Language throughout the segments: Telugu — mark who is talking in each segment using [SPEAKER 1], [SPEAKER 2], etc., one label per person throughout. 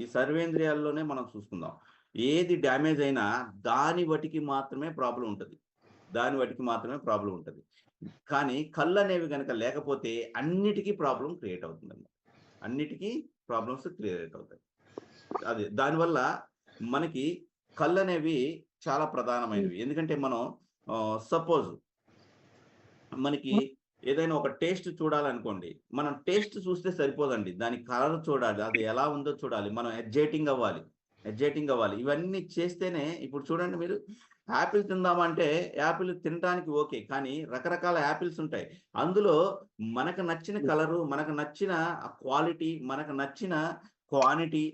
[SPEAKER 1] ఈ సర్వేంద్రియాల్లోనే మనం చూసుకుందాం. ఏది డ్యామేజ్ అయినా దాని వటికి మాత్రమే ప్రాబ్లం ఉంటుంది. దాని వటికి మాత్రమే ప్రాబ్లం ఉంటుంది. కానీ కళ్ళు అనేవి కనుక లేకపోతే అన్నిటికీ ప్రాబ్లం క్రియేట్ అవుతుంది అన్నమాట అన్నిటికీ ప్రాబ్లమ్స్ క్రియేట్ అవుతాయి. అది దానివల్ల మనకి కళ్ళు అనేవి చాలా ప్రధానమైనవి. ఎందుకంటే మనం సపోజ్ మనకి ఏదైనా ఒక టేస్ట్ చూడాలనుకోండి మనం టేస్ట్ చూస్తే సరిపోదండి. దాని కలర్ చూడాలి అది ఎలా ఉందో చూడాలి మనం ఎడ్జైటింగ్ అవ్వాలి ఎడ్జైటింగ్ అవ్వాలి. ఇవన్నీ చేస్తేనే ఇప్పుడు చూడండి మీరు యాపిల్ తిందామంటే యాపిల్ తినడానికి ఓకే కానీ రకరకాల యాపిల్స్ ఉంటాయి. అందులో మనకు నచ్చిన కలరు మనకు నచ్చిన క్వాలిటీ మనకు నచ్చిన క్వాంటిటీ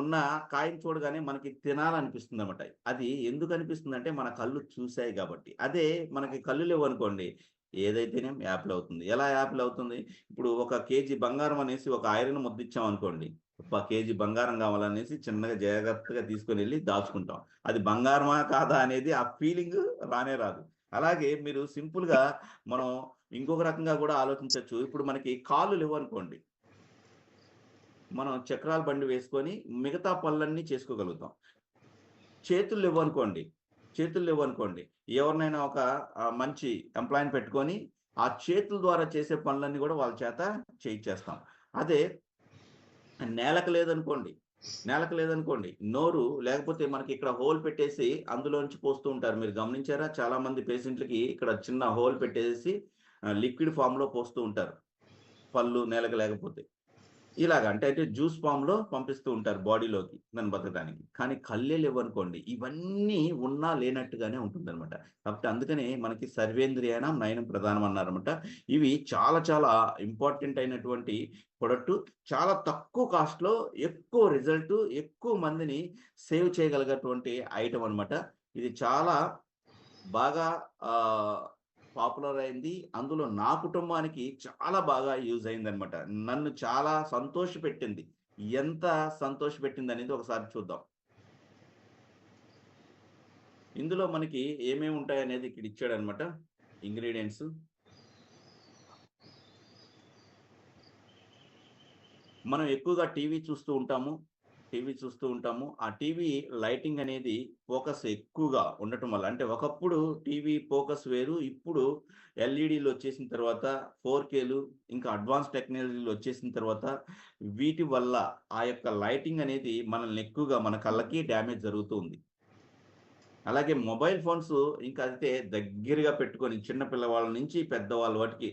[SPEAKER 1] ఉన్న కాయని చూడగానే మనకి తినాలనిపిస్తుంది అనమాట అది ఎందుకు అనిపిస్తుంది అంటే మన కళ్ళు చూసాయి కాబట్టి. అదే మనకి కళ్ళు లేవు అనుకోండి ఏదైతేనే యాపిల్ అవుతుంది. ఎలా యాపిల్ అవుతుంది? ఇప్పుడు ఒక కేజీ బంగారం అనేసి ఒక ఐరన్ ముద్దిచ్చాం అనుకోండి. ఒక కేజీ బంగారం కావాలనేసి చిన్నగా జాగ్రత్తగా తీసుకొని వెళ్ళి దాచుకుంటాం. అది బంగారమా కాదా అనేది ఆ ఫీలింగ్ రానే రాదు. అలాగే మీరు సింపుల్గా మనం ఇంకొక రకంగా కూడా ఆలోచించవచ్చు ఇప్పుడు మనకి కాళ్ళు లేవు అనుకోండి. మనం చక్రాల బండి వేసుకొని మిగతా పనులన్నీ చేసుకోగలుగుతాం. చేతులు లేవు అనుకోండి. చేతులు లేవు అనుకోండి. ఎవరినైనా ఒక మంచి ఎంప్లాయీని పెట్టుకొని ఆ చేతుల ద్వారా చేసే పనులన్నీ కూడా వాళ్ళ చేత చేయించేస్తాం అదే నేలకు లేదనుకోండి నేలకు లేదనుకోండి నోరు లేకపోతే మనకి ఇక్కడ హోల్ పెట్టేసి అందులోంచి పోస్తూ ఉంటారు. మీరు గమనించారా? చాలా మంది పేషెంట్లకి ఇక్కడ చిన్న హోల్ పెట్టేసి లిక్విడ్ ఫామ్లో పోస్తూ ఉంటారు. పళ్ళు నేలకు లేకపోతే. ఇలాగ అంటే అయితే జ్యూస్ ఫామ్లో పంపిస్తూ ఉంటారు బాడీలోకి దాన్ని బతకడానికి. కానీ కళ్ళే లేవనుకోండి ఇవన్నీ ఉన్నా లేనట్టుగానే ఉంటుంది అనమాట కాబట్టి అందుకనే మనకి సర్వేంద్రియానం నయనం ప్రధానం అన్నారనమాట ఇవి చాలా చాలా ఇంపార్టెంట్ అయినటువంటి ప్రొడక్ట్. చాలా తక్కువ కాస్ట్లో ఎక్కువ రిజల్ట్ ఎక్కువ మందిని సేవ్ చేయగలిగేటువంటి ఐటమ్ అనమాట ఇది చాలా బాగా పాపులర్ అయింది. అందులో నా కుటుంబానికి చాలా బాగా యూజ్ అయింది అనమాట నన్ను చాలా సంతోష పెట్టింది. ఎంత సంతోష పెట్టింది అనేది ఒకసారి చూద్దాం. ఇందులో మనకి ఏమేమి ఉంటాయి అనేది ఇక్కడ ఇచ్చాడు అనమాట ఇంగ్రీడియంట్స్ మనం ఎక్కువగా టీవీ చూస్తూ ఉంటాము. టీవీ చూస్తూ ఉంటాము. ఆ టీవీ లైటింగ్ అనేది ఫోకస్ ఎక్కువగా ఉండటం వల్ల అంటే ఒకప్పుడు టీవీ ఫోకస్ వేరు ఇప్పుడు ఎల్ఈడీలు వచ్చేసిన తర్వాత ఫోర్ కేలు ఇంకా అడ్వాన్స్ టెక్నాలజీలు వచ్చేసిన తర్వాత వీటి వల్ల ఆ యొక్క లైటింగ్ అనేది మనల్ని ఎక్కువగా మన కళ్ళకి డ్యామేజ్ జరుగుతుంది అలాగే మొబైల్ ఫోన్స్ ఇంకా అయితే దగ్గరగా పెట్టుకొని చిన్న పిల్లవాళ్ళ నుంచి పెద్దవాళ్ళ వాటికి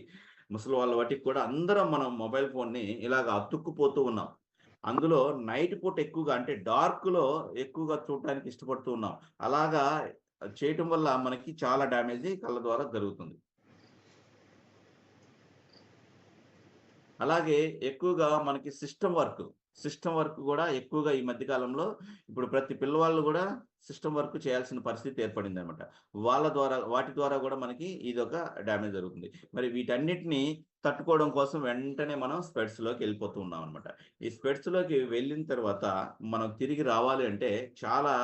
[SPEAKER 1] ముసలి వాళ్ళ వాటికి కూడా అందరం మనం మొబైల్ ఫోన్ని ఇలాగ అతుక్కుపోతూ ఉన్నాం. అందులో నైట్ పూట ఎక్కువగా అంటే డార్క్లో ఎక్కువగా చూడటానికి ఇష్టపడుతూ ఉన్నాం. అలాగా చేయటం వల్ల మనకి చాలా డ్యామేజ్ కళ్ళ ద్వారా జరుగుతుంది. అలాగే ఎక్కువగా మనకి సిస్టమ్ వర్క్ సిస్టమ్ వర్క్ కూడా ఎక్కువగా ఈ మధ్య కాలంలో ఇప్పుడు ప్రతి పిల్లవాళ్ళు కూడా సిస్టమ్ వర్క్ చేయాల్సిన పరిస్థితి ఏర్పడింది అనమాట వాళ్ళ ద్వారా వాటి ద్వారా కూడా మనకి ఇది ఒక డ్యామేజ్ జరుగుతుంది. మరి వీటన్నిటిని తట్టుకోవడం కోసం వెంటనే మనం స్పెడ్స్లోకి వెళ్ళిపోతూ ఉన్నాం అనమాట ఈ స్పెడ్స్లోకి వెళ్ళిన తర్వాత మనం తిరిగి రావాలి అంటే చాలా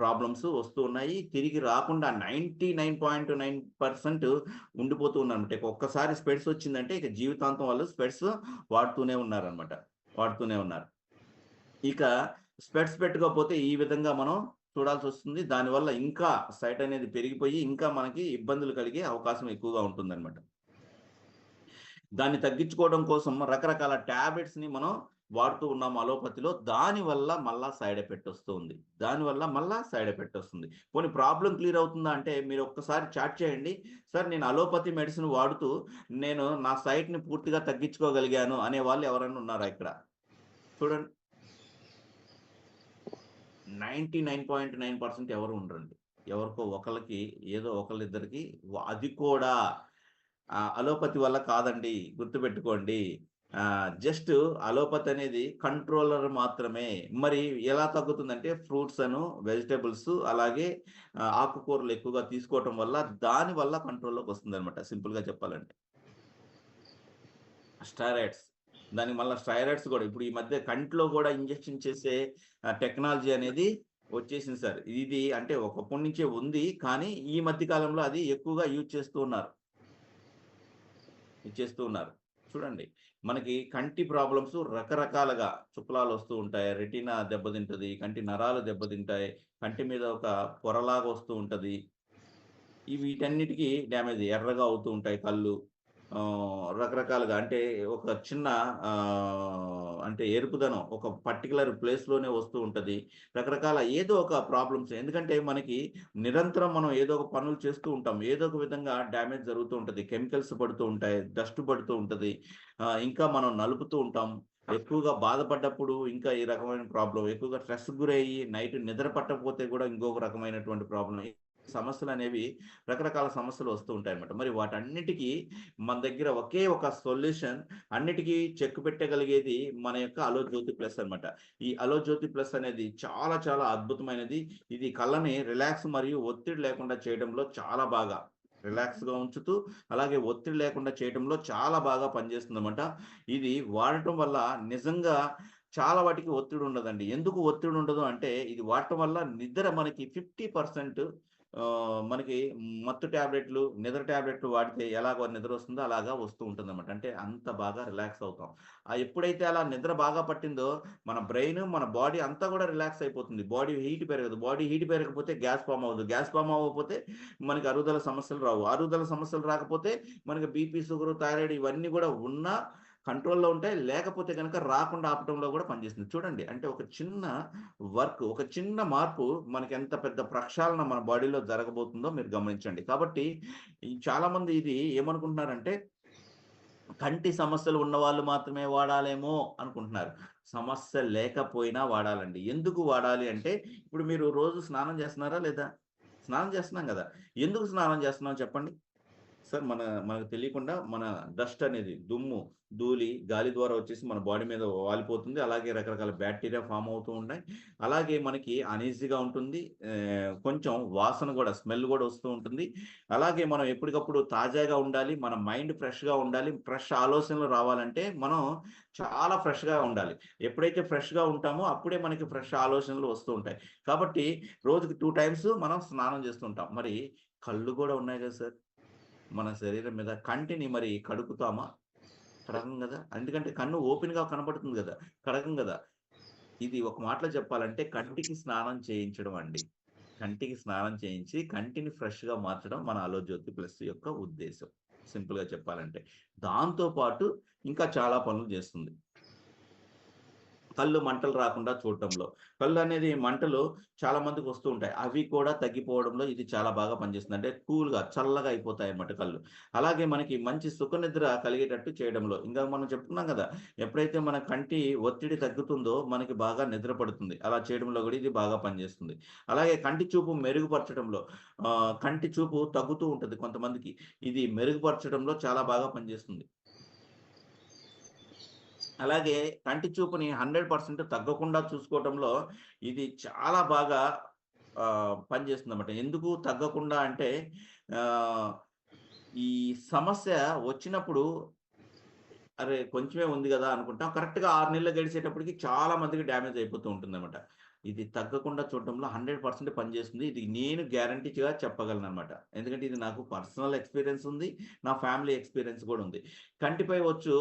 [SPEAKER 1] ప్రాబ్లమ్స్ వస్తూ ఉన్నాయి. తిరిగి రాకుండా ninety nine point nine percent ఉండిపోతూ ఉన్నారన్నమాట. ఇక ఒక్కసారి స్పెడ్స్ వచ్చిందంటే ఇక జీవితాంతం వాళ్ళు స్పెడ్స్ వాడుతూనే ఉన్నారనమాట వాడుతూనే ఉన్నారు. ఇక స్పెడ్స్ పెట్టుకోకపోతే ఈ విధంగా మనం చూడాల్సి వస్తుంది దానివల్ల ఇంకా సైట్ అనేది పెరిగిపోయి ఇంకా మనకి ఇబ్బందులు కలిగే అవకాశం ఎక్కువగా ఉంటుందన్నమాట. దాన్ని తగ్గించుకోవడం కోసం రకరకాల ట్యాబ్లెట్స్ని మనం వాడుతూ ఉన్నాం అలోపతిలో. దానివల్ల మళ్ళా సైడ్ ఎఫెక్ట్ వస్తుంది. దానివల్ల మళ్ళా సైడ్ ఎఫెక్ట్ వస్తుంది. కొన్ని ప్రాబ్లం క్లియర్ అవుతుందా అంటే మీరు ఒక్కసారి చాట్ చేయండి. సార్ నేను అలోపతి మెడిసిన్ వాడుతూ నేను నా సైట్ని పూర్తిగా తగ్గించుకోగలిగాను అనే వాళ్ళు ఎవరైనా ఉన్నారా ఇక్కడ? చూడండి. Ninety nine point nine percent ఎవరు ఉండరండి. ఎవరికో ఒకరికి ఏదో ఒకళ్ళిద్దరికి అది కూడా అలోపతి వల్ల కాదండి. గుర్తుపెట్టుకోండి. జస్ట్ అలోపతి అనేది కంట్రోలర్ మాత్రమే. మరి ఎలా తగ్గుతుందంటే ఫ్రూట్స్ అను వెజిటేబుల్స్ అలాగే ఆకుకూరలు ఎక్కువగా తీసుకోవటం వల్ల దాని వల్ల కంట్రోల్లోకి వస్తుంది అనమాట సింపుల్గా చెప్పాలంటే. స్టైరాయిడ్స్. దానికి మళ్ళీ స్టైరాయిడ్స్ కూడా. ఇప్పుడు ఈ మధ్య కంట్లో కూడా ఇంజెక్షన్ చేసే టెక్నాలజీ అనేది వచ్చేసింది సార్. ఇది అంటే ఒకప్పటి నుంచే ఉంది కానీ ఈ మధ్య కాలంలో అది ఎక్కువగా యూజ్ చేస్తూ ఉన్నారు. చేస్తూ ఉన్నారు. చూడండి మనకి కంటి ప్రాబ్లమ్స్ రకరకాలుగా చుక్కలాలు వస్తూ ఉంటాయి. రెటీనా దెబ్బతింటది కంటి నరాలు దెబ్బతింటాయి కంటి మీద ఒక పొరలాగా వస్తూ ఉంటది. వీటన్నిటికీ డ్యామేజ్ ఎర్రగా అవుతూ ఉంటాయి కళ్ళు. రకరకాలుగా అంటే ఒక చిన్న అంటే ఎరుపుదనం ఒక పర్టికులర్ ప్లేస్లోనే వస్తూ ఉంటుంది. రకరకాల ఏదో ఒక ప్రాబ్లమ్స్ ఎందుకంటే మనకి నిరంతరం మనం ఏదో ఒక పనులు చేస్తూ ఉంటాం. ఏదో ఒక విధంగా డ్యామేజ్ జరుగుతూ ఉంటుంది. కెమికల్స్ పడుతూ ఉంటాయి. డస్ట్ పడుతూ ఉంటుంది. ఇంకా మనం నలుపుతూ ఉంటాం. ఎక్కువగా బాధపడ్డప్పుడు ఇంకా ఈ రకమైన ప్రాబ్లం ఎక్కువగా స్ట్రెస్ గురయ్యి నైట్ నిద్ర పట్టకపోతే కూడా ఇంకొక రకమైనటువంటి ప్రాబ్లం సమస్యలు అనేవి రకరకాల సమస్యలు వస్తూ ఉంటాయి అనమాట మరి వాటన్నిటికీ మన దగ్గర ఒకే ఒక సొల్యూషన్ అన్నిటికీ చెక్ పెట్టగలిగేది మన యొక్క అలో జ్యోతి ప్లస్ అనమాట ఈ అలోజ్యోతి ప్లస్ అనేది చాలా చాలా అద్భుతమైనది. ఇది కళ్ళని రిలాక్స్ మరియు ఒత్తిడి లేకుండా చేయడంలో చాలా బాగా రిలాక్స్గా ఉంచుతూ అలాగే ఒత్తిడి లేకుండా చేయడంలో చాలా బాగా పనిచేస్తుంది ఇది వాడటం వల్ల నిజంగా చాలా వాటికి ఒత్తిడి ఉండదండి. ఎందుకు ఒత్తిడి ఉండదు అంటే ఇది వాడటం వల్ల నిద్ర మనకి ఫిఫ్టీ పర్సెంట్ మనకి మత్తు ట్యాబ్లెట్లు నిద్ర ట్యాబ్లెట్లు వాడితే ఎలాగో నిద్ర వస్తుందో అలాగా వస్తూ ఉంటుంది అనమాట అంటే అంత బాగా రిలాక్స్ అవుతాం. ఆ ఎప్పుడైతే అలా నిద్ర బాగా పట్టిందో మన బ్రెయిన్ మన బాడీ అంతా కూడా రిలాక్స్ అయిపోతుంది. బాడీ హీట్ పెరగదు. బాడీ హీట్ పెరగకపోతే గ్యాస్ ఫామ్ అవ్వదు. గ్యాస్ ఫామ్ అవ్వకపోతే మనకి అరుగుదల సమస్యలు రావు. అరుగుదల సమస్యలు రాకపోతే మనకి బీపీ షుగర్ థైరాయిడ్ ఇవన్నీ కూడా ఉన్నా కంట్రోల్లో ఉంటాయి లేకపోతే కనుక రాకుండా ఆపటంలో కూడా పనిచేస్తుంది. చూడండి అంటే ఒక చిన్న వర్క్ ఒక చిన్న మార్పు మనకి ఎంత పెద్ద ప్రక్షాళన మన బాడీలో జరగబోతుందో మీరు గమనించండి. కాబట్టి చాలామంది ఇది ఏమనుకుంటున్నారంటే కంటి సమస్యలు ఉన్న వాళ్ళు మాత్రమే వాడాలేమో అనుకుంటున్నారు. సమస్య లేకపోయినా వాడాలండి. ఎందుకు వాడాలి అంటే ఇప్పుడు మీరు రోజు స్నానం చేస్తున్నారా లేదా? స్నానం చేస్తున్నాం కదా. ఎందుకు స్నానం చేస్తున్నాం చెప్పండి? సార్ మన మనకు తెలియకుండా మన డస్ట్ అనేది దుమ్ము ధూళి గాలి ద్వారా వచ్చేసి మన బాడీ మీద వాలిపోతుంది. అలాగే రకరకాల బ్యాక్టీరియా ఫామ్ అవుతూ ఉంటాయి అలాగే మనకి అనీజీగా ఉంటుంది. కొంచెం వాసన కూడా స్మెల్ కూడా వస్తూ ఉంటుంది. అలాగే మనం ఎప్పటికప్పుడు తాజాగా ఉండాలి మన మైండ్ ఫ్రెష్గా ఉండాలి ఫ్రెష్ ఆలోచనలు రావాలంటే మనం చాలా ఫ్రెష్గా ఉండాలి. ఎప్పుడైతే ఫ్రెష్గా ఉంటామో అప్పుడే మనకి ఫ్రెష్ ఆలోచనలు వస్తూ ఉంటాయి. కాబట్టి రోజుకి టూ టైమ్స్ మనం స్నానం చేస్తుంటాం మరి కళ్ళు కూడా ఉన్నాయి కదా సార్? మన శరీరం మీద కంటిని మరి కడుగుతామా కడగం కదా. ఎందుకంటే కన్ను ఓపెన్గా కనబడుతుంది కదా. కడగం కదా. ఇది ఒక మాటలో చెప్పాలంటే కంటికి స్నానం చేయించడం అండి. కంటికి స్నానం చేయించి కంటిని ఫ్రెష్గా మార్చడం మన ఆలోజ్యోతి ప్లస్ యొక్క ఉద్దేశం. సింపుల్గా చెప్పాలంటే. దాంతో పాటు ఇంకా చాలా పనులు చేస్తుంది. కళ్ళు మంటలు రాకుండా చూడటంలో. కళ్ళు అనేది మంటలు చాలా మందికి వస్తూ ఉంటాయి. అవి కూడా తగ్గిపోవడంలో ఇది చాలా బాగా పనిచేస్తుంది. అంటే కూల్గా చల్లగా అయిపోతాయి అన్నమాట కళ్ళు. అలాగే మనకి మంచి సుఖనిద్ర కలిగేటట్టు చేయడంలో. ఇంకా మనం చెప్పుకున్నాం కదా ఎప్పుడైతే మన కంటి ఒత్తిడి తగ్గుతుందో మనకి బాగా నిద్ర పడుతుంది. అలా చేయడంలో కూడా ఇది బాగా పనిచేస్తుంది. అలాగే కంటి చూపు మెరుగుపరచడంలో కంటి చూపు తగ్గుతూ ఉంటుంది కొంతమందికి. ఇది మెరుగుపరచడంలో చాలా బాగా పనిచేస్తుంది. అలాగే కంటి చూపుని హండ్రెడ్ పర్సెంట్ తగ్గకుండా చూసుకోవడంలో ఇది చాలా బాగా పనిచేస్తుంది అన్నమాట ఎందుకు తగ్గకుండా అంటే ఈ సమస్య వచ్చినప్పుడు అరే కొంచెమే ఉంది కదా అనుకుంటాం కరెక్ట్గా ఆరు నెలలు గడిచేటప్పటికి చాలా మందికి డ్యామేజ్ అయిపోతూ ఉంటుంది అనమాట ఇది తగ్గకుండా చూడటంలో హండ్రెడ్ పర్సెంట్ పనిచేస్తుంది. ఇది నేను గ్యారంటీగా చెప్పగలను అనమాట ఎందుకంటే ఇది నాకు పర్సనల్ ఎక్స్పీరియన్స్ ఉంది నా ఫ్యామిలీ ఎక్స్పీరియన్స్ కూడా ఉంది. కంటిపై వచ్చు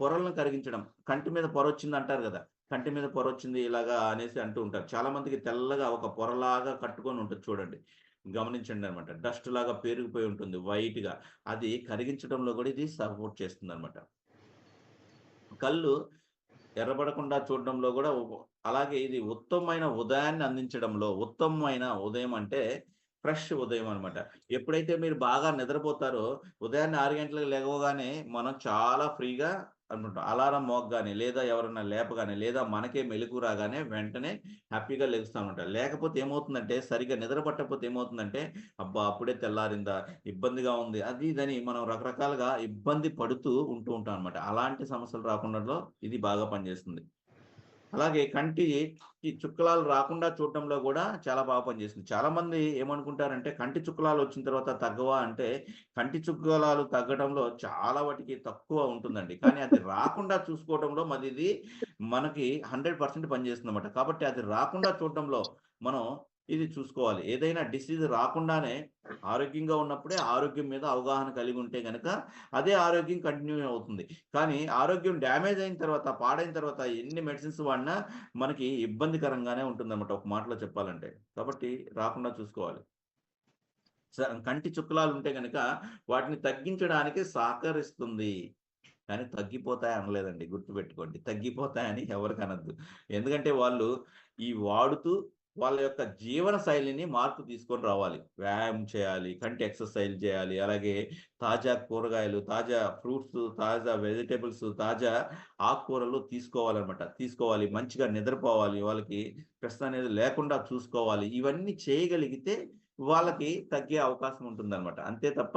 [SPEAKER 1] పొరలను కరిగించడం. కంటి మీద పొర వచ్చింది అంటారు కదా. కంటి మీద పొర వచ్చింది ఇలాగా అనేసి అంటూ ఉంటారు. చాలా మందికి తెల్లగా ఒక పొరలాగా కట్టుకొని ఉంటుంది చూడండి. గమనించండి అనమాట డస్ట్ లాగా పేరుకుపోయి ఉంటుంది వైట్గా అది కరిగించడంలో కూడా ఇది సపోర్ట్ చేస్తుంది అనమాట కళ్ళు ఎర్రబడకుండా చూడడంలో కూడా అలాగే ఇది ఉత్తమమైన ఉదయాన్ని అందించడంలో ఉత్తమమైన ఉదయం అంటే ఫ్రెష్ ఉదయం అనమాట ఎప్పుడైతే మీరు బాగా నిద్రపోతారో ఉదయాన్నే ఆరు గంటలకు లేవగానే మనం చాలా ఫ్రీగా అనుకుంటాం. అలారం మోగ్గానే లేదా ఎవరైనా లేపగానే లేదా మనకే మెలకు రాగానే వెంటనే హ్యాపీగా లెగుస్తామంట లేకపోతే ఏమవుతుందంటే సరిగ్గా నిద్ర పట్టకపోతే ఏమవుతుందంటే అబ్బా అప్పుడే తెల్లారిందా ఇబ్బందిగా ఉంది అది ఇదని మనం రకరకాలుగా ఇబ్బంది పడుతూ ఉంటూ ఉంటాం అనమాట అలాంటి సమస్యలు రాకుండా ఇది బాగా పనిచేస్తుంది. అలాగే కంటి ఈ చుక్కలాలు రాకుండా చూడటంలో కూడా చాలా బాగా పనిచేస్తుంది. చాలా మంది ఏమనుకుంటారంటే కంటి చుక్కలాలు వచ్చిన తర్వాత తగ్గవా అంటే కంటి చుక్కలాలు తగ్గడంలో చాలా వాటికి తక్కువ ఉంటుందండి. కానీ అది రాకుండా చూసుకోవడంలో మరి ఇది మనకి హండ్రెడ్ పర్సెంట్ పనిచేస్తుంది అనమాట కాబట్టి అది రాకుండా చూడటంలో మనం ఇది చూసుకోవాలి. ఏదైనా డిసీజ్ రాకుండానే ఆరోగ్యంగా ఉన్నప్పుడే ఆరోగ్యం మీద అవగాహన కలిగి ఉంటే గనక అదే ఆరోగ్యం కంటిన్యూ అవుతుంది. కానీ ఆరోగ్యం డ్యామేజ్ అయిన తర్వాత పాడైన తర్వాత ఎన్ని మెడిసిన్స్ వాడినా మనకి ఇబ్బందికరంగానే ఉంటుందన్నమాట ఒక మాటలో చెప్పాలంటే. కాబట్టి రాకుండా చూసుకోవాలి. స- కంటి చుక్కలాలు ఉంటే గనక వాటిని తగ్గించడానికి సహకరిస్తుంది. కానీ తగ్గిపోతాయి అనలేదండి గుర్తుపెట్టుకోండి. తగ్గిపోతాయని ఎవరికి అనద్దు. ఎందుకంటే వాళ్ళు ఈ వాడుతూ వాళ్ళ యొక్క జీవన శైలిని మార్పు తీసుకొని రావాలి. వ్యాయామం చేయాలి కంటి ఎక్సర్సైజ్ చేయాలి అలాగే తాజా కూరగాయలు తాజా ఫ్రూట్స్ తాజా వెజిటేబుల్స్ తాజా ఆకుకూరలు తీసుకోవాలన్నమాట. తీసుకోవాలి మంచిగా నిద్రపోవాలి వాళ్ళకి ప్రశ్న అనేది లేకుండా చూసుకోవాలి. ఇవన్నీ చేయగలిగితే వాళ్ళకి తగ్గే అవకాశం ఉంటుందన్నమాట. అంతే తప్ప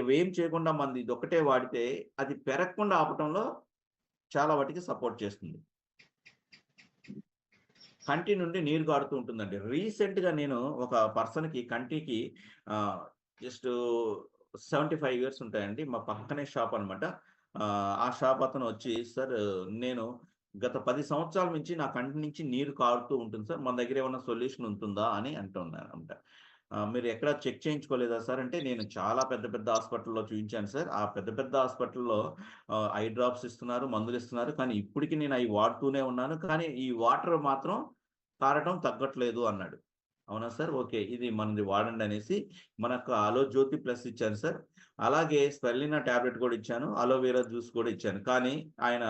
[SPEAKER 1] ఇవేం చేయకుండా మంది ఇది ఒకటే వాడితే అది పెరగకుండా ఆపటంలో చాలా వాటికి సపోర్ట్ చేస్తుంది. కంటి నుండి నీరు కారుతూ ఉంటుందండి. రీసెంట్గా నేను ఒక పర్సన్కి కంటికి జస్ట్ సెవెంటీ ఫైవ్ ఇయర్స్ ఉంటాయండి. మా పక్కనే షాప్ అనమాట ఆ షాప్ అతను వచ్చి సార్ నేను గత పది సంవత్సరాల నుంచి నా కంటి నుంచి నీరు కారుతూ ఉంటుంది సార్. మన దగ్గర ఏమైనా సొల్యూషన్ ఉంటుందా? అని అంటున్నాను అనమాట మీరు ఎక్కడ చెక్ చేయించుకోలేదా సార్? అంటే నేను చాలా పెద్ద పెద్ద హాస్పిటల్లో చూపించాను సార్. ఆ పెద్ద పెద్ద హాస్పిటల్లో ఐ డ్రాప్స్ ఇస్తున్నారు మందులు ఇస్తున్నారు. కానీ ఇప్పటికి నేను అవి వాడుతూనే ఉన్నాను. కానీ ఈ వాటర్ మాత్రం తారటం తగ్గట్లేదు అన్నాడు. అవునా సార్? ఓకే. ఇది మనది వాడండి అనేసి మనకు అలో జ్యోతి ప్లస్ ఇచ్చాను సార్. అలాగే స్పెల్లిన టాబ్లెట్ కూడా ఇచ్చాను. అలోవేరా జ్యూస్ కూడా ఇచ్చాను. కానీ ఆయన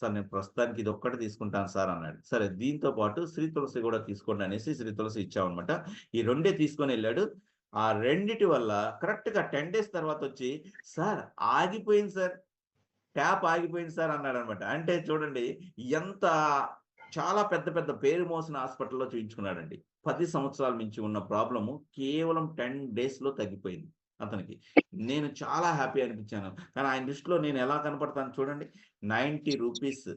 [SPEAKER 1] సార్ నేను ప్రస్తుతానికి ఇది ఒక్కటి తీసుకుంటాను సార్ అన్నాడు. సరే దీంతో పాటు శ్రీ తులసి కూడా తీసుకోండి అనేసి శ్రీ తులసి ఇచ్చామన్నమాట. ఈ రెండే తీసుకొని వెళ్ళాడు. ఆ రెండిటి వల్ల కరెక్ట్గా టెన్ డేస్ తర్వాత వచ్చి సార్ ఆగిపోయింది సార్. ట్యాప్ ఆగిపోయింది సార్ అన్నాడు అనమాట అంటే చూడండి ఎంత చాలా పెద్ద పెద్ద పేరు మోసిన హాస్పిటల్లో చూపించుకున్నాడండి పది సంవత్సరాల నుంచి ఉన్న ప్రాబ్లము కేవలం టెన్ డేస్లో తగ్గిపోయింది అతనికి. నేను చాలా హ్యాపీ అనిపించాను. కానీ ఆయన దృష్టిలో నేను ఎలా కనపడతాను చూడండి. నైంటీ రూపీస్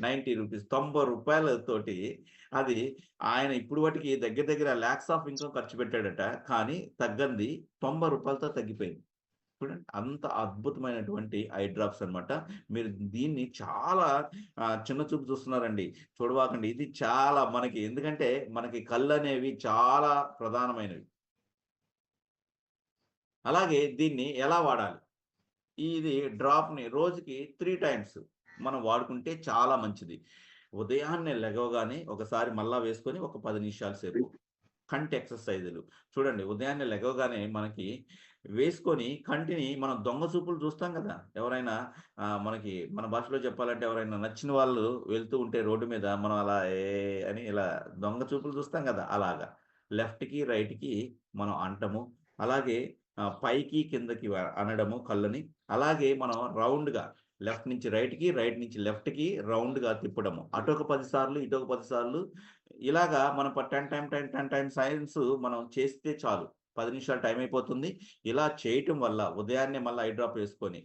[SPEAKER 1] నైంటీ రూపీస్ తొంభై రూపాయలతోటి అది ఆయన ఇప్పుడు వాటికి దగ్గర దగ్గర ల్యాక్స్ ఆఫ్ ఇన్కమ్ ఖర్చు పెట్టాడట. కానీ తగ్గంది తొంభై రూపాయలతో తగ్గిపోయింది. చూడండి అంత అద్భుతమైనటువంటి ఐ డ్రాప్స్ అన్నమాట. మీరు దీన్ని చాలా చిన్న చూపు చూస్తున్నారండి. చూడవాకండి ఇది చాలా మనకి ఎందుకంటే మనకి కళ్ళు అనేవి చాలా ప్రధానమైనవి. అలాగే దీన్ని ఎలా వాడాలి? ఇది డ్రాప్ని రోజుకి త్రీ టైమ్స్ మనం వాడుకుంటే చాలా మంచిది. ఉదయాన్నే లెగవగానే ఒకసారి మళ్ళా వేసుకొని ఒక పది నిమిషాల సేపు. కంటి ఎక్సర్సైజులు. చూడండి ఉదయాన్నే లెగవగానే మనకి వేసుకొని కంటిని మనం దొంగ చూపులు చూస్తాం కదా. ఎవరైనా మనకి మన భాషలో చెప్పాలంటే ఎవరైనా నచ్చిన వాళ్ళు వెళ్తూ ఉంటే రోడ్డు మీద మనం అలా ఏ అని ఇలా దొంగ చూపులు చూస్తాం కదా అలాగా. లెఫ్ట్కి రైట్కి మనం అంటము అలాగే పైకి కిందకి అనడము కళ్ళని అలాగే మనం రౌండ్గా లెఫ్ట్ నుంచి రైట్కి రైట్ నుంచి లెఫ్ట్కి రౌండ్గా తిప్పడము. అటు ఒక పదిసార్లు ఇటు ఒక పదిసార్లు ఇలాగా మనం ten time ten ten time science మనం చేస్తే చాలు. పది నిమిషాలు టైం అయిపోతుంది. ఇలా చేయటం వల్ల ఉదయాన్నే మళ్ళీ ఐ డ్రాప్ వేసుకొని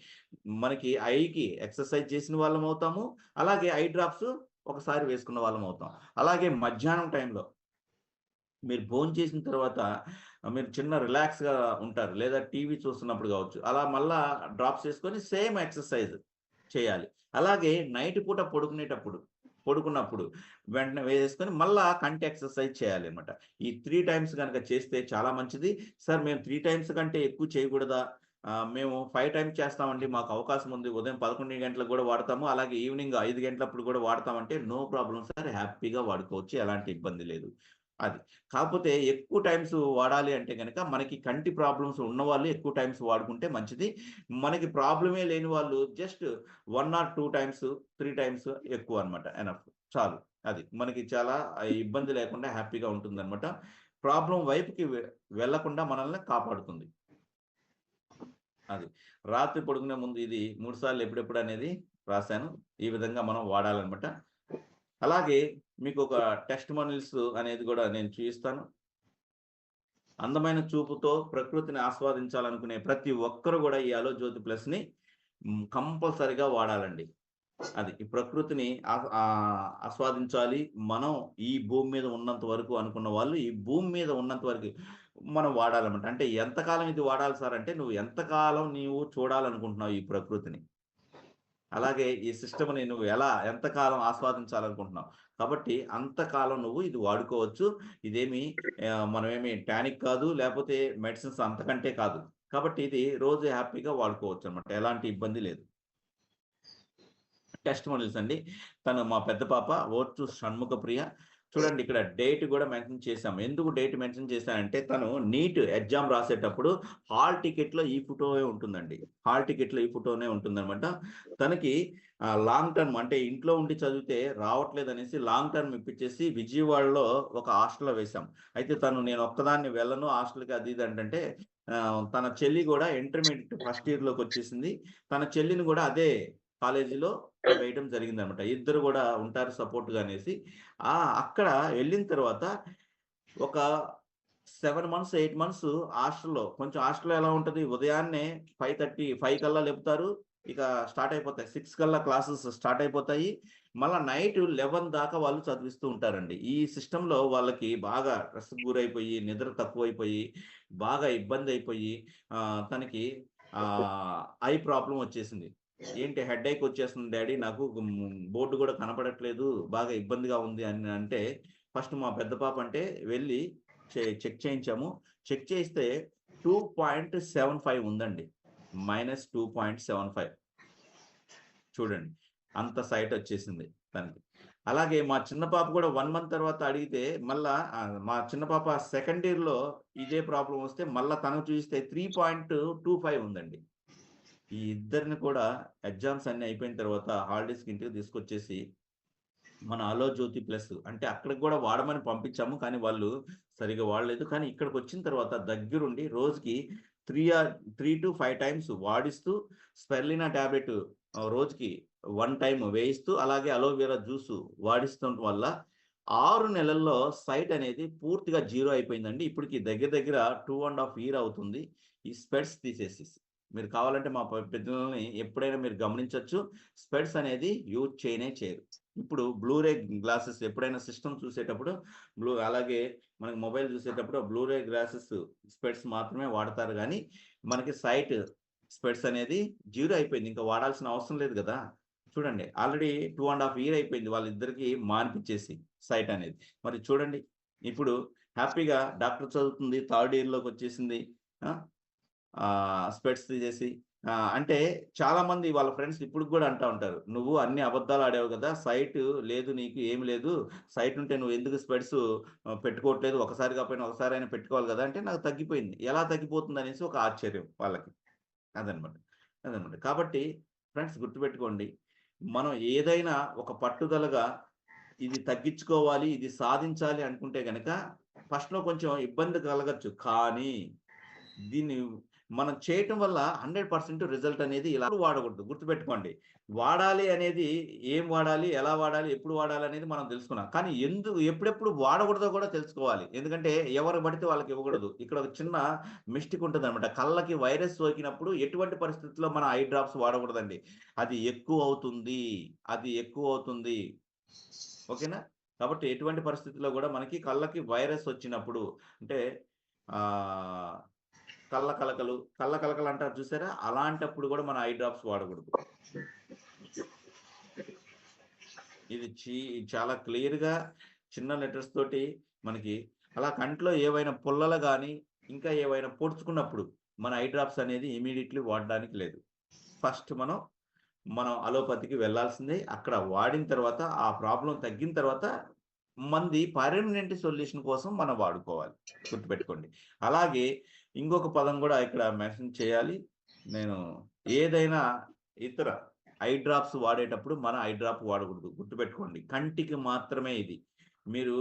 [SPEAKER 1] మనకి ఐకి ఎక్సర్సైజ్ చేసిన వాళ్ళం అవుతాము. అలాగే ఐ డ్రాప్స్ ఒకసారి వేసుకున్న వాళ్ళం అవుతాం. అలాగే మధ్యాహ్నం టైంలో మీరు భోజనం చేసిన తర్వాత మీరు చిన్న రిలాక్స్గా ఉంటారు. లేదా టీవీ చూస్తున్నప్పుడు కావచ్చు. అలా మళ్ళా డ్రాప్స్ వేసుకొని సేమ్ ఎక్సర్సైజ్ చేయాలి. అలాగే నైట్ పూట పడుకునేటప్పుడు పడుకున్నప్పుడు వెంటనే వేసేసుకొని మళ్ళా కంటి ఎక్సర్సైజ్ చేయాలి అనమాట ఈ త్రీ టైమ్స్ కనుక చేస్తే చాలా మంచిది. సార్ మేము త్రీ టైమ్స్ కంటే ఎక్కువ చేయకూడదా? మేము ఫైవ్ టైమ్స్ చేస్తామండి మాకు అవకాశం ఉంది. ఉదయం పదకొండు గంటలకు కూడా వాడతాము అలాగే ఈవినింగ్ ఐదు గంటలప్పుడు కూడా వాడతామంటే నో ప్రాబ్లం సార్ హ్యాపీగా వాడుకోవచ్చు ఎలాంటి ఇబ్బంది లేదు. అది. కాకపోతే ఎక్కువ టైమ్స్ వాడాలి అంటే కనుక మనకి కంటి ప్రాబ్లమ్స్ ఉన్నవాళ్ళు ఎక్కువ టైమ్స్ వాడుకుంటే మంచిది. మనకి ప్రాబ్లమే లేని వాళ్ళు just one or two times three times ఎక్కువ అనమాట ఎనఫ్. చాలు. అది. మనకి చాలా ఇబ్బంది లేకుండా హ్యాపీగా ఉంటుంది అనమాట ప్రాబ్లం వైపుకి వె- వెళ్ళకుండా మనల్ని కాపాడుతుంది. అది. రాత్రి పడుకునే ముందు ఇది మూడు సార్లు ఎప్పుడెప్పుడు అనేది రాశాను. ఈ విధంగా మనం వాడాలన్నమాట. అలాగే మీకు ఒక టెస్ట్ మోడల్స్ అనేది కూడా నేను చూపిస్తాను. అందమైన చూపుతో ప్రకృతిని ఆస్వాదించాలనుకునే ప్రతి ఒక్కరు కూడా ఈ అలో జ్యోతి ప్లస్ని కంపల్సరిగా వాడాలండి. అది ఈ ప్రకృతిని ఆస్వాదించాలి. మనం ఈ భూమి మీద ఉన్నంత వరకు అనుకున్న వాళ్ళు ఈ భూమి మీద ఉన్నంత వరకు మనం వాడాలన్నమాట. అంటే ఎంతకాలం ఇది వాడాలి సార్? అంటే నువ్వు ఎంతకాలం నీవు చూడాలనుకుంటున్నావు ఈ ప్రకృతిని? అలాగే ఈ సిస్టమ్ని నువ్వు ఎలా ఎంతకాలం ఆస్వాదించాలనుకుంటున్నావు? కాబట్టి అంతకాలం నువ్వు ఇది వాడుకోవచ్చు. ఇదేమి మనమేమి టానిక్ కాదు లేకపోతే మెడిసిన్స్ అంతకంటే కాదు. కాబట్టి ఇది రోజు హ్యాపీగా వాడుకోవచ్చు అనమాట ఎలాంటి ఇబ్బంది లేదు. టెస్ట్ మోడల్స్ అండి. తను మా పెద్ద పాప ఓర్చు షణ్ముఖ ప్రియ చూడండి ఇక్కడ డేట్ కూడా మెన్షన్ చేశాం ఎందుకు డేట్ మెన్షన్ చేశానంటే తను నీట్ ఎగ్జామ్ రాసేటప్పుడు హాల్ టికెట్లో ఈ ఫోటోవే ఉంటుందండి. హాల్ టికెట్లో ఈ ఫోటోనే ఉంటుందన్నమాట. తనకి లాంగ్ టర్మ్ అంటే ఇంట్లో ఉండి చదివితే రావట్లేదు అనేసి లాంగ్ టర్మ్ ఇప్పించేసి విజయవాడలో ఒక హాస్టల్లో వేశాం. అయితే తను నేను ఒక్కదాన్ని వెళ్ళను. హాస్టల్కి అది ఇది అంటే తన చెల్లి కూడా ఇంటర్మీడియట్ ఫస్ట్ ఇయర్లోకి వచ్చేసింది. తన చెల్లిని కూడా అదే కాలేజీలో వేయడం జరిగింది అనమాట ఇద్దరు కూడా ఉంటారు సపోర్ట్గా అనేసి. ఆ అక్కడ వెళ్ళిన తర్వాత ఒక సెవెన్ మంత్స్ ఎయిట్ మంత్స్ హాస్టల్లో కొంచెం హాస్టల్లో ఎలా ఉంటుంది? ఉదయాన్నే ఫైవ్ థర్టీ ఫైవ్ కల్లా లేపుతారు. ఇక స్టార్ట్ అయిపోతాయి. సిక్స్ కల్లా క్లాసెస్ స్టార్ట్ అయిపోతాయి. మళ్ళీ నైట్ లెవెన్ దాకా వాళ్ళు చదివిస్తూ ఉంటారండి. ఈ సిస్టంలో వాళ్ళకి బాగా స్ట్రెస్ గురైపోయి నిద్ర తక్కువైపోయి బాగా ఇబ్బంది అయిపోయి తనకి ఐ ప్రాబ్లం వచ్చేసింది. ఏంటి హెడ్ ఏక్ వచ్చేస్తుంది డాడీ? నాకు బోర్డు కూడా కనపడట్లేదు బాగా ఇబ్బందిగా ఉంది అని అంటే ఫస్ట్ మా పెద్ద పాప అంటే వెళ్ళి చెక్ చేయించాము. చెక్ చేస్తే టూ పాయింట్ సెవెన్ ఫైవ్ ఉందండి. Minus two point seven five. చూడండి అంత సైట్ వచ్చేసింది తనకి. అలాగే మా చిన్న పాప కూడా వన్ మంత్ తర్వాత అడిగితే మళ్ళా మా చిన్న పాప సెకండ్ ఇయర్లో ఇదే ప్రాబ్లం వస్తే మళ్ళా తనకు చూస్తే త్రీ పాయింట్ టూ ఫైవ్ ఉందండి. ఈ ఇద్దరిని కూడా ఎగ్జామ్స్ అన్ని అయిపోయిన తర్వాత హాలిడేస్కి ఇంటికి తీసుకొచ్చేసి మన అలో జ్యోతి ప్లస్ అంటే అక్కడికి కూడా వాడమని పంపించాము కానీ వాళ్ళు సరిగా వాడలేదు. కానీ ఇక్కడికి వచ్చిన తర్వాత దగ్గరుండి రోజుకి three or three to five times వాడిస్తూ స్పెర్లినా ట్యాబ్లెట్ రోజుకి వన్ టైం వేయిస్తూ అలాగే అలోవెరా జ్యూస్ వాడిస్తుండటం వల్ల ఆరు నెలల్లో సైట్ అనేది పూర్తిగా జీరో అయిపోయిందండి. ఇప్పటికి దగ్గర దగ్గర టూ అండ్ హాఫ్ ఇయర్ అవుతుంది ఈ స్పెడ్స్ తీసేసి మీరు కావాలంటే మా ప- పెద్దలని ఎప్పుడైనా మీరు గమనించవచ్చు స్పెడ్స్ అనేది యూజ్ చేయనే చేయరు. ఇప్పుడు బ్లూరే గ్లాసెస్ ఎప్పుడైనా సిస్టమ్ చూసేటప్పుడు బ్లూ అలాగే మనకి మొబైల్ చూసేటప్పుడు బ్లూరే గ్లాసెస్ స్పెడ్స్ మాత్రమే వాడతారు. కానీ మనకి సైట్ స్పెడ్స్ అనేది జీరో అయిపోయింది. ఇంకా వాడాల్సిన అవసరం లేదు కదా. చూడండి already two and half year అయిపోయింది వాళ్ళిద్దరికి మానిపించేసి సైట్ అనేది. మరి చూడండి ఇప్పుడు హ్యాపీగా డాక్టర్ చదువుతుంది థర్డ్ ఇయర్లోకి వచ్చేసింది స్పెడ్స్ తీసేసి అంటే చాలా మంది వాళ్ళ ఫ్రెండ్స్ ఇప్పుడు కూడా అంటా ఉంటారు నువ్వు అన్ని అబద్ధాలు ఆడావు కదా సైట్ లేదు నీకు ఏమి లేదు సైట్ ఉంటే నువ్వు ఎందుకు స్పెడ్స్ పెట్టుకోవట్లేదు ఒకసారి కాకపోయినా ఒకసారి అయినా పెట్టుకోవాలి కదా అంటే నాకు తగ్గిపోయింది. ఎలా తగ్గిపోతుంది అనేసి ఒక ఆశ్చర్యం వాళ్ళకి. అదనమాట. అదనమాట. కాబట్టి ఫ్రెండ్స్ గుర్తుపెట్టుకోండి మనం ఏదైనా ఒక పట్టుదలగా ఇది తగ్గించుకోవాలి ఇది సాధించాలి అనుకుంటే గనక ఫస్ట్లో కొంచెం ఇబ్బంది కలగచ్చు. కానీ దీన్ని మనం చేయటం వల్ల హండ్రెడ్ పర్సెంట్ రిజల్ట్ అనేది ఇలా వాడకూడదు. గుర్తుపెట్టుకోండి. వాడాలి అనేది ఏం వాడాలి ఎలా వాడాలి ఎప్పుడు వాడాలి అనేది మనం తెలుసుకున్నాం. కానీ ఎందుకు ఎప్పుడెప్పుడు వాడకూడదో కూడా తెలుసుకోవాలి. ఎందుకంటే ఎవరు పడితే వాళ్ళకి ఇవ్వకూడదు. ఇక్కడ ఒక చిన్న మిస్టేక్ ఉంటుంది అనమాట కళ్ళకి వైరస్ సోకినప్పుడు ఎటువంటి పరిస్థితుల్లో మన ఐ డ్రాప్స్ వాడకూడదండి. అది ఎక్కువ అవుతుంది అది ఎక్కువ అవుతుంది. ఓకేనా? కాబట్టి ఎటువంటి పరిస్థితుల్లో కూడా మనకి కళ్ళకి వైరస్ వచ్చినప్పుడు అంటే ఆ కళ్ళ కలకలు కళ్ళ కలకలు అంటారు చూసారా? అలాంటప్పుడు కూడా మన ఐ డ్రాప్స్ వాడకూడదు. ఇది చీ చాలా క్లియర్గా చిన్న లెటర్స్ తోటి మనకి అలా కంట్లో ఏవైనా పుల్లలు కానీ ఇంకా ఏవైనా పొడుచుకున్నప్పుడు మన ఐ డ్రాప్స్ అనేది ఇమీడియట్లీ వాడడానికి లేదు. ఫస్ట్ మనం మనం అలోపతికి వెళ్ళాల్సిందే అక్కడ వాడిన తర్వాత ఆ ప్రాబ్లం తగ్గిన తర్వాత మంది పర్మనెంట్ సొల్యూషన్ కోసం మనం వాడుకోవాలి. గుర్తుపెట్టుకోండి. అలాగే ఇంకొక పదం కూడా ఇక్కడ మెన్షన్ చేయాలి. నేను ఏదైనా ఇతర ఐ డ్రాప్స్ వాడేటప్పుడు మన ఐ డ్రాప్ వాడకూడదు. గుర్తుపెట్టుకోండి. కంటికి మాత్రమే ఇది. మీరు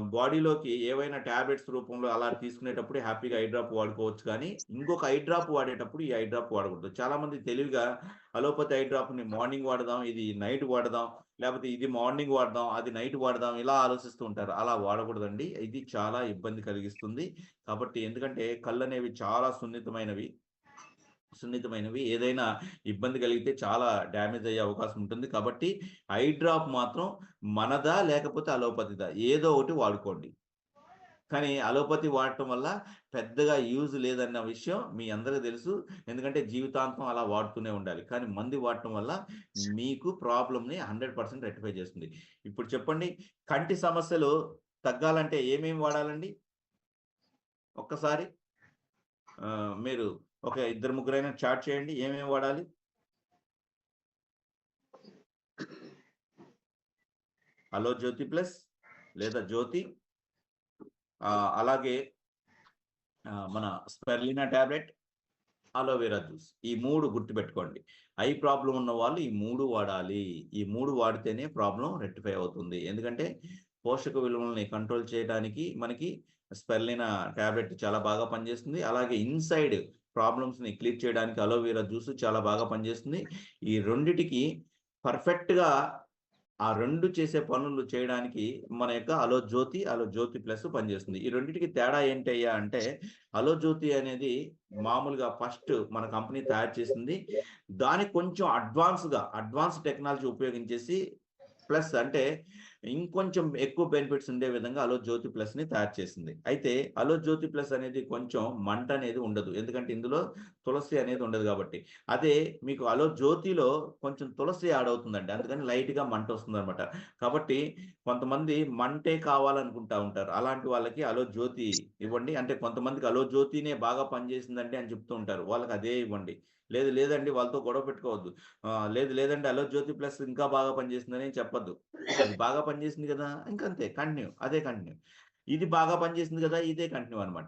[SPEAKER 1] బాడీలోకి ఏవైనా టాబ్లెట్స్ రూపంలో అలా తీసుకునేటప్పుడు హ్యాపీగా ఐ డ్రాప్ వాడుకోవచ్చు కానీ ఇంకొక ఐ డ్రాప్ వాడేటప్పుడు ఈ ఐ డ్రాప్ వాడకూడదు. చాలా మంది తెలివిగా అలోపతి ఐ డ్రాప్ని మార్నింగ్ వాడదాం ఇది నైట్ వాడదాం లేకపోతే ఇది మార్నింగ్ వాడదాం అది నైట్ వాడదాం ఇలా ఆలోచిస్తూ ఉంటారు. అలా వాడకూడదండి. ఇది చాలా ఇబ్బంది కలిగిస్తుంది. కాబట్టి ఎందుకంటే కళ్ళు అనేవి చాలా సున్నితమైనవి. సున్నితమైనవి. ఏదైనా ఇబ్బంది కలిగితే చాలా డ్యామేజ్ అయ్యే అవకాశం ఉంటుంది. కాబట్టి ఐ డ్రాప్ మాత్రం మనదా లేకపోతే అలోపతిదా? ఏదో ఒకటి వాడుకోండి. కానీ అలోపతి వాడటం వల్ల పెద్దగా యూజ్ లేదన్న విషయం మీ అందరికీ తెలుసు. ఎందుకంటే జీవితాంతం అలా వాడుతూనే ఉండాలి. కానీ మంది వాడటం వల్ల మీకు ప్రాబ్లమ్ని హండ్రెడ్ పర్సెంట్ రెక్టిఫై చేస్తుంది. ఇప్పుడు చెప్పండి కంటి సమస్యలు తగ్గాలంటే ఏమేమి వాడాలండి? ఒక్కసారి. మీరు ఒక ఇద్దరు ముగ్గురైనా చాట్ చేయండి ఏమేమి వాడాలి? హలో జ్యోతి ప్లస్ లేదా జ్యోతి? అలాగే మన స్పెర్లినా ట్యాబ్లెట్ అలోవెరా జ్యూస్ ఈ మూడు గుర్తుపెట్టుకోండి. ఐ ప్రాబ్లం ఉన్న వాళ్ళు ఈ మూడు వాడాలి. ఈ మూడు వాడితేనే ప్రాబ్లం రెక్టిఫై అవుతుంది. ఎందుకంటే పోషక విలువలని కంట్రోల్ చేయడానికి మనకి స్పెర్లినా ట్యాబ్లెట్ చాలా బాగా పనిచేస్తుంది. అలాగే ఇన్సైడ్ ప్రాబ్లమ్స్ని క్లియర్ చేయడానికి అలోవెరా జ్యూస్ చాలా బాగా పనిచేస్తుంది. ఈ రెండిటికి పర్ఫెక్ట్గా ఆ రెండు చేసే పనులు చేయడానికి మన యొక్క అలో జ్యోతి అలో జ్యోతి ప్లస్ పనిచేస్తుంది. ఈ రెండింటికి తేడా ఏంటి అయ్యా అంటే అలో జ్యోతి అనేది మామూలుగా ఫస్ట్ మన కంపెనీ తయారు చేసింది. దానికి కొంచెం అడ్వాన్స్గా అడ్వాన్స్ టెక్నాలజీ ఉపయోగించేసి ప్లస్ అంటే ఇంకొంచెం ఎక్కువ బెనిఫిట్స్ ఉండే విధంగా అలో జ్యోతి ప్లస్ని తయారు చేసింది. అయితే అలో జ్యోతి ప్లస్ అనేది కొంచెం మంట అనేది ఉండదు. ఎందుకంటే ఇందులో తులసి అనేది ఉండదు కాబట్టి. అదే మీకు అలో జ్యోతిలో కొంచెం తులసి యాడ్ అవుతుందండి. అందుకని లైట్గా మంట వస్తుంది అనమాట కాబట్టి కొంతమంది మంటే కావాలనుకుంటా ఉంటారు. అలాంటి వాళ్ళకి అలో జ్యోతి ఇవ్వండి. అంటే కొంతమందికి అలో జ్యోతినే బాగా పనిచేసిందండి అని చెప్తూ ఉంటారు. వాళ్ళకి అదే ఇవ్వండి. లేదు లేదండి వాళ్ళతో గొడవ పెట్టుకోవద్దు. ఆ, లేదు లేదండి అలో జ్యోతి ప్లస్ ఇంకా బాగా పనిచేసిందని చెప్పొద్దు. అది బాగా పనిచేసింది కదా ఇంకంతే కంటిన్యూ అదే కంటిన్యూ. ఇది బాగా పనిచేసింది కదా ఇదే కంటిన్యూ అనమాట